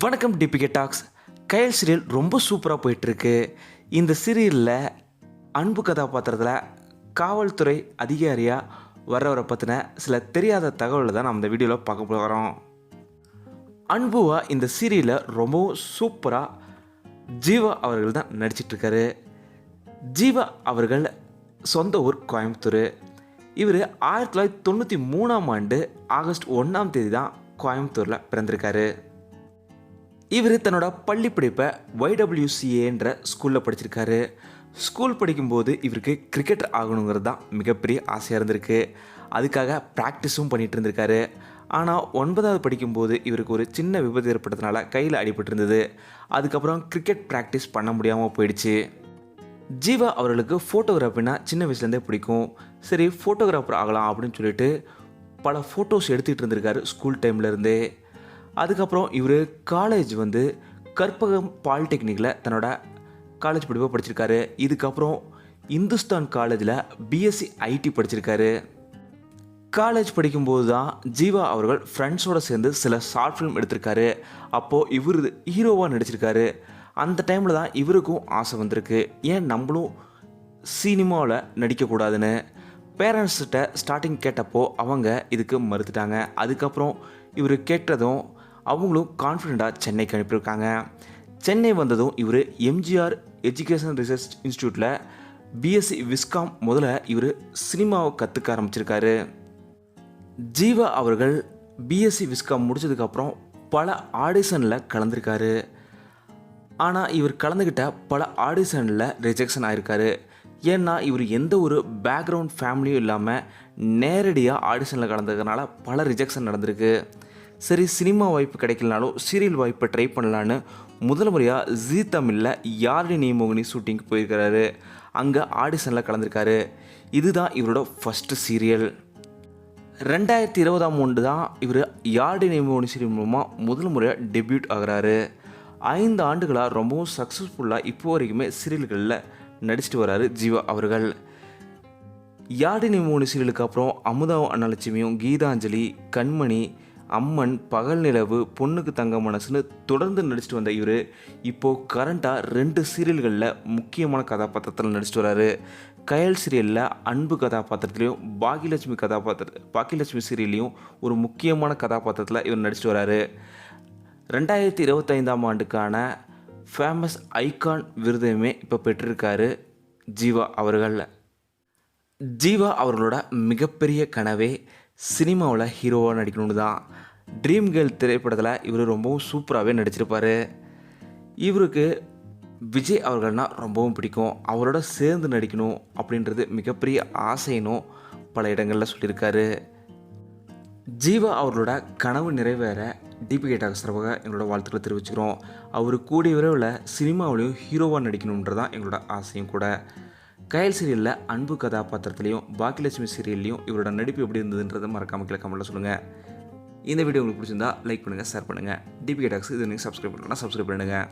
வணக்கம் DPK tax. கயல் serial ரொம்ப சூப்பராக போயிட்டுருக்கு. இந்த சீரியலில் அன்பு கதாபாத்திரத்தில் காவல்துறை அதிகாரியாக வர்றவரை பற்றின சில தெரியாத தகவலை தான் நம்ம இந்த வீடியோவில் பார்க்க போகிறோம் அன்புவா இந்த சீரியலில் ரொம்பவும் சூப்பராக ஜீவா அவர்கள் தான் நடிச்சிட்ருக்காரு. ஜீவா அவர்கள் சொந்த ஊர் கோயம்புத்தூர். இவர் ஆயிரத்தி தொள்ளாயிரத்தி தொண்ணூற்றி மூணாம் ஆண்டு ஆகஸ்ட் ஒன்றாம் தேதி தான் கோயம்புத்தூரில் பிறந்திருக்காரு. இவர் தன்னோட பள்ளி படிப்பை ஒய்டபிள்யூசிஏன்ற ஸ்கூலில் படிச்சிருக்காரு. ஸ்கூல் படிக்கும்போது இவருக்கு கிரிக்கெட் ஆகணுங்கிறது தான் மிகப்பெரிய ஆசையாக இருந்திருக்கு. அதுக்காக ப்ராக்டிஸும் பண்ணிகிட்டு இருந்திருக்காரு. ஆனால் ஒன்பதாவது படிக்கும்போது இவருக்கு ஒரு சின்ன விபத்து ஏற்பட்டதுனால கையில் அடிபட்டிருந்தது அதுக்கப்புறம் கிரிக்கெட் ப்ராக்டிஸ் பண்ண முடியாமல் போயிடுச்சு. ஜீவா அவர்களுக்கு ஃபோட்டோகிராஃபினா சின்ன வயசுலேருந்தே பிடிக்கும். சரி ஃபோட்டோகிராஃபர் ஆகலாம் அப்படின்னு சொல்லிட்டு பல ஃபோட்டோஸ் எடுத்துகிட்டு இருந்திருக்காரு ஸ்கூல் டைம்லேருந்தே அதுக்கப்புறம் இவர் காலேஜ் வந்து கற்பகம் பாலிடெக்னிக்கில் தன்னோட காலேஜ் படிப்பை படிச்சிருக்காரு. இதுக்கப்புறம் இந்துஸ்தான் காலேஜில் பிஎஸ்சி ஐடி படிச்சிருக்காரு. காலேஜ் படிக்கும்போது தான் ஜீவா அவர்கள் ஃப்ரெண்ட்ஸோடு சேர்ந்து சில ஷார்ட் ஃபிலிம் எடுத்திருக்காரு. அப்போது இவர் ஹீரோவாக நடிச்சிருக்காரு. அந்த டைமில் தான் இவருக்கும் ஆசை வந்திருக்கு. ஏன் நம்மளும் சினிமாவில் நடிக்கக்கூடாதுன்னு பேரண்ட்ஸ்கிட்ட ஸ்டார்டிங் கேட்டப்போ அவங்க இதுக்கு மறுத்துட்டாங்க. அதுக்கப்புறம் இவர் கேட்டதும் அவங்களும் கான்ஃபிடெண்ட்டாக சென்னைக்கு அனுப்பியிருக்காங்க. சென்னை வந்ததும் இவர் எம்ஜிஆர் எஜுகேஷன் ரிசர்ச் இன்ஸ்டியூட்டில் பிஎஸ்சி விஸ்காம் முதல்ல இவர் சினிமாவை கற்றுக்க ஆரம்பிச்சிருக்காரு. ஜீவா அவர்கள் பிஎஸ்சி விஸ்காம் முடிச்சதுக்கப்புறம் பல ஆடிஷனில் கலந்துருக்காரு. ஆனால் இவர் கலந்துக்கிட்ட பல ஆடிஷனில் ரிஜெக்ஷன் ஆயிருக்காரு. ஏன்னா இவர் எந்த ஒரு பேக்ரவுண்ட் ஃபேமிலியும் இல்லாமல் நேரடியாக ஆடிஷனில் கலந்துக்கிறதுனால பல ரிஜெக்ஷன் நடந்திருக்கு. சரி சினிமா வாய்ப்பு கிடைக்கலனாலும் சீரியல் வாய்ப்பை ட்ரை பண்ணலான்னு முதல் முறையாக ஜீ தமிழில் யாழினி நியமோகினி ஷூட்டிங்க்கு போயிருக்கிறாரு? அங்கே ஆடிஷனில் கலந்துருக்காரு. இதுதான் இவரோட ஃபஸ்ட்டு சீரியல் ரெண்டாயிரத்தி இருபதாம் ஆண்டு தான் இவர் யார்டி நியமோகினி சீரியல் மூலமாக முதல் முறையாக டெபியூட் ஆகுறாரு. ஐந்து ஆண்டுகளாக ரொம்பவும் சக்ஸஸ்ஃபுல்லாக இப்போ வரைக்குமே சீரியல்களில் நடிச்சிட்டு வராரு ஜீவா அவர்கள். யாடினி மூணு சீரியலுக்கு அப்புறம் அமுதா அன்னலட்சுமியும் கீதாஞ்சலி கண்மணி அம்மன் பகல் நிலவு பொண்ணுக்கு தங்க மனசுன்னு தொடர்ந்து நடிச்சிட்டு வந்த இவர் இப்போது கரண்ட்டாக ரெண்டு சீரியல்களில் முக்கியமான கதாபாத்திரத்தில் நடிச்சிட்டு வராரு. கயல் சீரியலில் அன்பு கதாபாத்திரத்துலையும் பாகியலட்சுமி கதாபாத்திர பாக்கியலட்சுமி சீரியல்லையும் ஒரு முக்கியமான கதாபாத்திரத்தில் இவர் நடிச்சிட்டு வராரு. ரெண்டாயிரத்தி இருபத்தைந்தாம் ஆண்டுக்கான ஃபேமஸ் ஐகான் விருதையுமே இப்போ பெற்றிருக்காரு ஜீவா அவர்களில். ஜீவா அவர்களோட மிகப்பெரிய கனவே சினிமாவில் ஹீரோவாக நடிக்கணும்னு தான் ட்ரீம் கேர்ள் திரைப்படத்தில் இவர் ரொம்பவும் சூப்பராகவே நடிச்சிருப்பார். இவருக்கு விஜய் அவர்கள்னா ரொம்பவும் பிடிக்கும். அவரோட சேர்ந்து நடிக்கணும் அப்படின்றது மிகப்பெரிய ஆசைனும் பல இடங்களில் சொல்லியிருக்காரு. ஜீவா அவர்களோட கனவு நிறைவேற டிபிகே டாக்ஸ் எங்களோட வாழ்த்துக்களை தெரிவிச்சுக்கிறோம். அவர் கூடிய விரைவில் சினிமாவிலையும் ஹீரோவாக நடிக்கணுன்றது தான் எங்களோட ஆசையும் கூட. கயல் சீரியலில் அன்பு கதாபாத்திரத்துலையும் பாக்கியலட்சுமி சீரியல்லையும் இவரோட நடிப்பு எப்படி இருந்ததுன்றதை மறக்காமல் கீழே கமெண்ட்டில் சொல்லுங்கள் இந்த வீடியோ உங்களுக்கு பிடிச்சிருந்தா லைக் பண்ணுங்கள் ஷேர் பண்ணுங்கள் டிபிகே டாக்ஸ் இது நீங்கள் சப்ஸ்கிரைப் பண்ணலாம் சப்ஸ்கிரைப் பண்ணுங்கள்